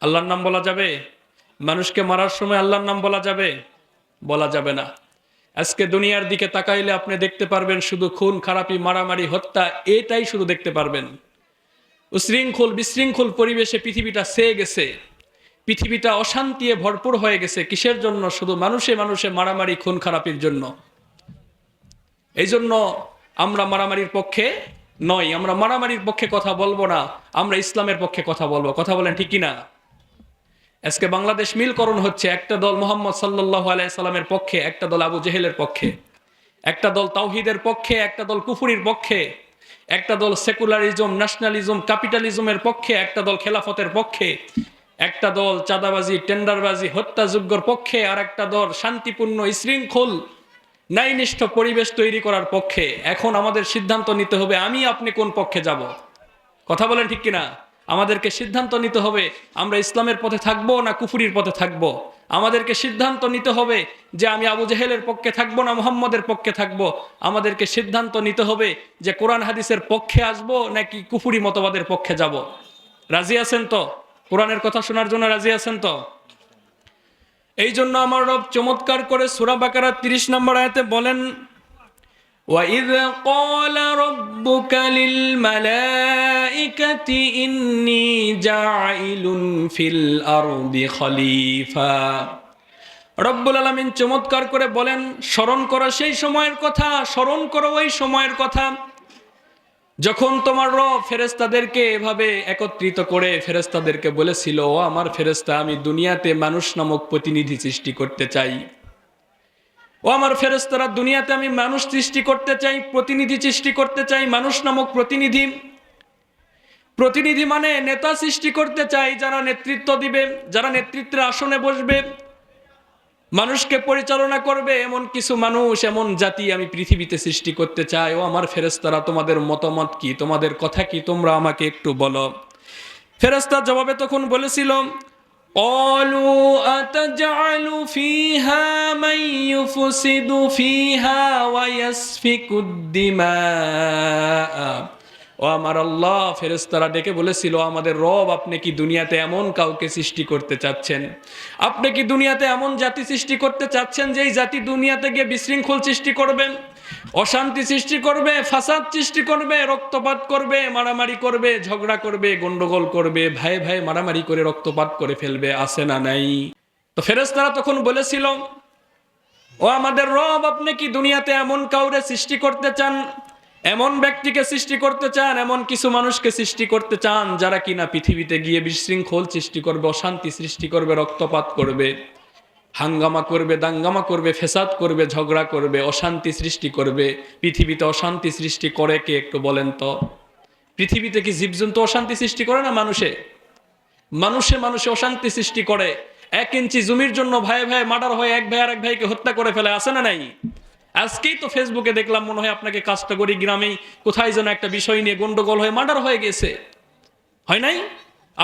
আল্লাহর নাম বলা যাবে? মানুষকে মারার সময় আল্লাহর নাম বলা যাবে? বলা যাবে না। আজকে দুনিয়ার দিকে তাকাইলে আপনি দেখতে পারবেন শুধু খুন, খারাপি, মারামারি, হত্যা, এটাই শুধু দেখতে পারবেন। উশৃঙ্খল, বিশৃঙ্খল পরিবেশে পৃথিবীটা সেয়ে গেছে। পৃথিবীটা অশান্তিয়ে ভরপুর হয়ে গেছে। কিসের জন্য? শুধু মানুষে মানুষে মারামারি, খুন, খারাপির জন্য। এই জন্য আমরা মারামারির পক্ষে নয় আমরা মারামারির পক্ষে কথা বলব না। আমরা ইসলামের পক্ষে কথা বলব। কথা বলেন ঠিক কিনা? আজকে বাংলাদেশ মিলকরণ হচ্ছে একটা দল মোহাম্মদ সাল্লাহ আলাইসাল্লামের পক্ষে, একটা দল আবু জেহেলের পক্ষে, একটা দল তাওহিদের পক্ষে, একটা দল কুফুরির পক্ষে, একটা দল সেকুলারিজম, ন্যাশনালিজম, ক্যাপিটালিজমের পক্ষে, একটা দল খেলাফতের পক্ষে, একটা দল চাঁদাবাজি, টেন্ডারবাজি হত্যাযোগ্যর পক্ষে, আর একটা দল শান্তিপূর্ণ, শৃঙ্খল, ন্যায়নিষ্ঠ পরিবেশ তৈরি করার পক্ষে। এখন আমাদের সিদ্ধান্ত নিতে হবে, আমি আপনি কোন পক্ষে যাব? কথা বলেন ঠিক কিনা? আমাদেরকে সিদ্ধান্ত নিতে হবে, আমরা ইসলামের পথে থাকব না কুফুরির পথে থাকব। আমাদেরকে সিদ্ধান্ত নিতে হবে যে আমি আবু জেহেলের পক্ষে থাকব না মোহাম্মদের পক্ষে থাকব। আমাদেরকে সিদ্ধান্ত নিতে হবে যে কোরআন হাদিসের পক্ষে আসব নাকি কুফুরি মতবাদের পক্ষে যাব রাজি আছেন তো কোরআনের কথা শোনার জন্য রাজি আছেন তো এই জন্য আমার রব চমৎকার করে সুরা বাকারা তিরিশ নম্বর আয়তে বলেন وَإِذْ قَالَ رَبُّكَ لِلْمَلَائِكَةِ إِنِّي جَاعِلٌ فِي الْأَرْضِ خَلِيفَةً রব্বুল আলমিন চমৎকার করে বলেন স্মরণ করো সেই সময়ের কথা স্মরণ করো ওই সময়ের কথা যখন তোমার রব ফেরেস্তাদেরকে এভাবে একত্রিত করে ফেরেস্তাদেরকে বলেছিল ও আমার ফেরেস্তা আমি দুনিয়াতে মানুষ নামক প্রতিনিধি সৃষ্টি করতে চাই ও আমার ফেরেস্তারা দুনিয়াতে আমি মানুষ সৃষ্টি করতে চাই, প্রতিনিধি সৃষ্টি করতে চাই, মানুষ নামক প্রতিনিধি। প্রতিনিধি মানে নেতা সৃষ্টি করতে চাই, যারা নেতৃত্ব দিবে, যারা নেতৃত্বের আসনে বসবে, মানুষকে পরিচালনা করবে, এমন কিছু মানুষ, এমন জাতি আমি পৃথিবীতে সৃষ্টি করতে চাই। ও আমার ফেরেস্তারা তোমাদের মতামত কি? তোমাদের কথা কি? তোমরা আমাকে একটু বলো। ফেরেস্তার জবাবে তখন বলেছিল قالوا أتجعل فيها من يفسد فيها ويسفك الدماء ও আমার আল্লাহ ফেরেস্তারা ডেকে বলেছিল আমাদের রব আপনি কি দুনিয়াতে এমন কাউকে সৃষ্টি করতে চাচ্ছেন আপনি কি দুনিয়াতে এমন জাতি সৃষ্টি করতে চাচ্ছেন যে এই জাতি দুনিয়াতে গিয়ে বিশৃঙ্খল সৃষ্টি করবে অশান্তি সৃষ্টি করবে, ফাসাদ সৃষ্টি করবে, রক্তপাত করবে, মারামারি করবে, ঝগড়া করবে, গন্ডগোল করবে, ভাই ভাই মারামারি করে রক্তপাত করে ফেলবে আসে না নাই? তো ফেরেস্তারা তখন বলেছিল, ও আমাদের রব, আপনি কি দুনিয়াতে এমন কাউরে সৃষ্টি করতে চান? এমন ব্যক্তিকে সৃষ্টি করতে চান? এমন কিছু মানুষকে সৃষ্টি করতে চান যারা কিনা পৃথিবীতে গিয়ে বিশৃঙ্খল সৃষ্টি করবে, অশান্তি সৃষ্টি করবে, রক্তপাত করবে? হাঙ্গামা করবে, দাঙ্গামা করবে, ফেসাদ করবে, ঝগড়া করবে, অশান্তি সৃষ্টি করবে। পৃথিবীতে অশান্তি সৃষ্টি করে কে একটু বলেন তো? পৃথিবীতে কি জীবজন্তু অশান্তি সৃষ্টি করে না মানুষে? মানুষে মানুষে অশান্তি সৃষ্টি করে। এক ইঞ্চি জমির জন্য ভাই ভাই মার্ডার হয়ে এক ভাই আর এক ভাইকে হত্যা করে ফেলে আসে না নাই? আজকেই তো ফেসবুকে দেখলাম মনে হয় আপনাকে কাজটা করি গ্রামেই কোথায় যেন একটা বিষয় নিয়ে গন্ডগোল হয়ে মার্ডার হয়ে গেছে। হয় নাই?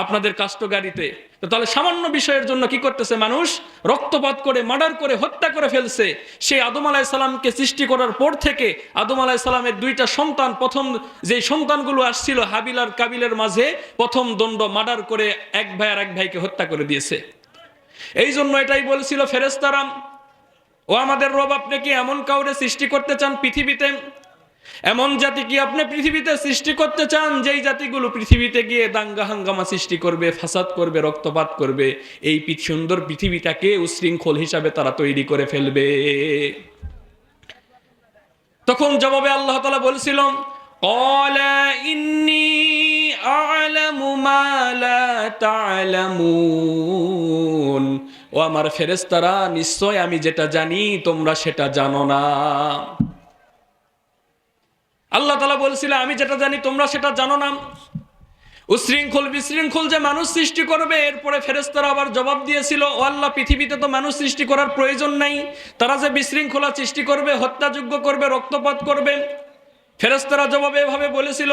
আপনাদের কাষ্ট গাড়িতে তাহলে সামান্য বিষয়ের জন্য কি করতেছে মানুষ? রক্তপাত করে, মার্ডার করে, হত্যা করে ফেলছে। সেই আদম আলাহ সালামকে সৃষ্টি করার পর থেকে আদম আলাহ সালামের দুইটা সন্তান, প্রথম যে সন্তানগুলো আসছিল হাবিল আর কাবিলের মাঝে, প্রথম দণ্ড মার্ডার করে এক ভাই আর এক ভাইকে হত্যা করে দিয়েছে। এই জন্য এটাই বলছিল ফেরেস্তারাম ও আমাদের রব, আপনি কি এমন কাউরে সৃষ্টি করতে চান পৃথিবীতে? এমন জাতি কি আপনি পৃথিবীতে সৃষ্টি করতে চান যেই জাতিগুলো পৃথিবীতে গিয়ে দাঙ্গা হাঙ্গামা সৃষ্টি করবে ফাসাদ করবে রক্তপাত করবে এই সুন্দর পৃথিবীটাকে উশৃঙ্খল হিসাবে তারা তৈরি করে ফেলবে তখন জবাবে আল্লাহ তালা বলছিল قال إني أعلم ما لا تعلمون ও আমার ফেরেস্তারা নিশ্চয় আমি যেটা জানি তোমরা সেটা জানো না আল্লাহ তালা বলছিল আমি যেটা জানি তোমরা সেটা জানো না। উশৃঙ্খল বিশৃঙ্খল যে মানুষ সৃষ্টি করবে, এরপরে ফেরেস্তারা আবার জবাব দিয়েছিল, ও আল্লাহ, পৃথিবীতে তো মানুষ সৃষ্টি করার প্রয়োজন নাই। তারা যে বিশৃঙ্খলা সৃষ্টি করবে হত্যাযোগ্য করবে, রক্তপাত করবে ফেরেস্তারা জবাবে এভাবে বলেছিল,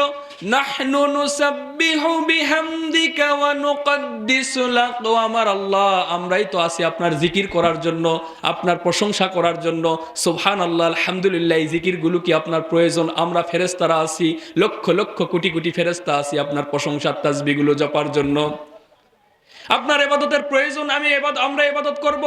নাহনু নুসাব্বিহু বিহামদিকা ওয়া নুকদ্দিসু লাক আমার আল্লাহ, আমরাই তো আছি আপনার জিকির করার জন্য, আপনার প্রশংসা করার জন্য। সুবহানাল্লাহ, আলহামদুলিল্লাহ, এই জিকিরগুলো কি আপনার প্রয়োজন? আমরা ফেরেস্তারা আছি, লক্ষ লক্ষ কোটি কোটি ফেরেস্তা আছি আপনার প্রশংসার তাসবিগুলো জপার জন্য। আপনার এবাদতের প্রয়োজন, আমি এবাদ আমরা এবাদত করব।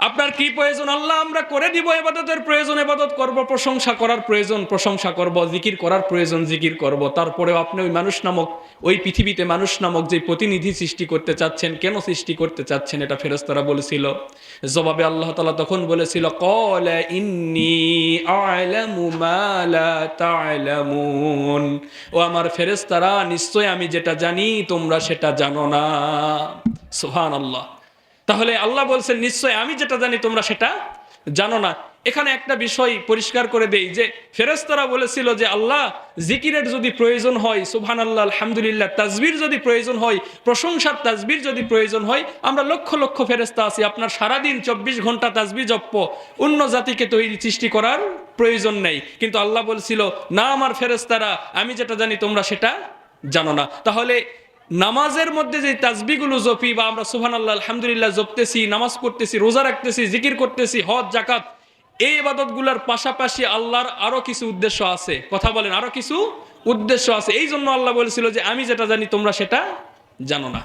আপনার কি প্রয়োজন? আল্লাহ, আমরা করে দিব এবাদতের প্রয়োজন, এবাদত করব, প্রশংসা করার প্রয়োজন, প্রশংসা করব, জিকির করার প্রয়োজন, জিকির করব। তারপরেও আপনি ওই মানুষ নামক, ওই পৃথিবীতে মানুষ নামক যে প্রতিনিধি সৃষ্টি করতে চাচ্ছেন, কেন সৃষ্টি করতে চাচ্ছেন, এটা ফেরস্তারা বলেছিল। জবাবে আল্লাহ তালা তখন বলেছিল কল ও আমার ফেরেস্তারা নিশ্চয় আমি যেটা জানি, তোমরা সেটা জানো না। সুবহানাল্লাহ। তাহলে আল্লাহ বলছেন, নিশ্চয় আমি যেটা জানি, তোমরা সেটা জানো না। এখানে একটা বিষয় পরিষ্কার করে দেই যে ফেরেস্তারা বলেছিল যে, আল্লাহ, জিকিরের যদি প্রয়োজন হয় সুবহান আল্লাহ আলহামদুলিল্লাহ তাজবির যদি প্রয়োজন হয়, প্রশংসার তাজবির যদি প্রয়োজন হয়, আমরা লক্ষ লক্ষ ফেরেস্তা আছি, আপনার সারাদিন চব্বিশ ঘণ্টা তাজবি জপ্প অন্য জাতিকে তৈরি সৃষ্টি করার প্রয়োজন নেই। কিন্তু আল্লাহ বলছিল, না, আমার ফেরেস্তারা আমি যেটা জানি, তোমরা সেটা জানো না। তাহলে নামাজের মধ্যে যে তাজবিগুলো জপি বা আমরা সুহান আল্লাহ আলহামদুলিল্লাহ জপতেছি, নামাজ করতেছি রোজা রাখতেছি, জিকির করতেছি, হজ জাকাত এই ইবাদতগুলোর পাশাপাশি আল্লাহর আরও কিছু উদ্দেশ্য আছে। কথা বলেন, আরও কিছু উদ্দেশ্য আছে। এই জন্য আল্লাহ বলেছিল যে, আমি যেটা জানি তোমরা সেটা জানো না।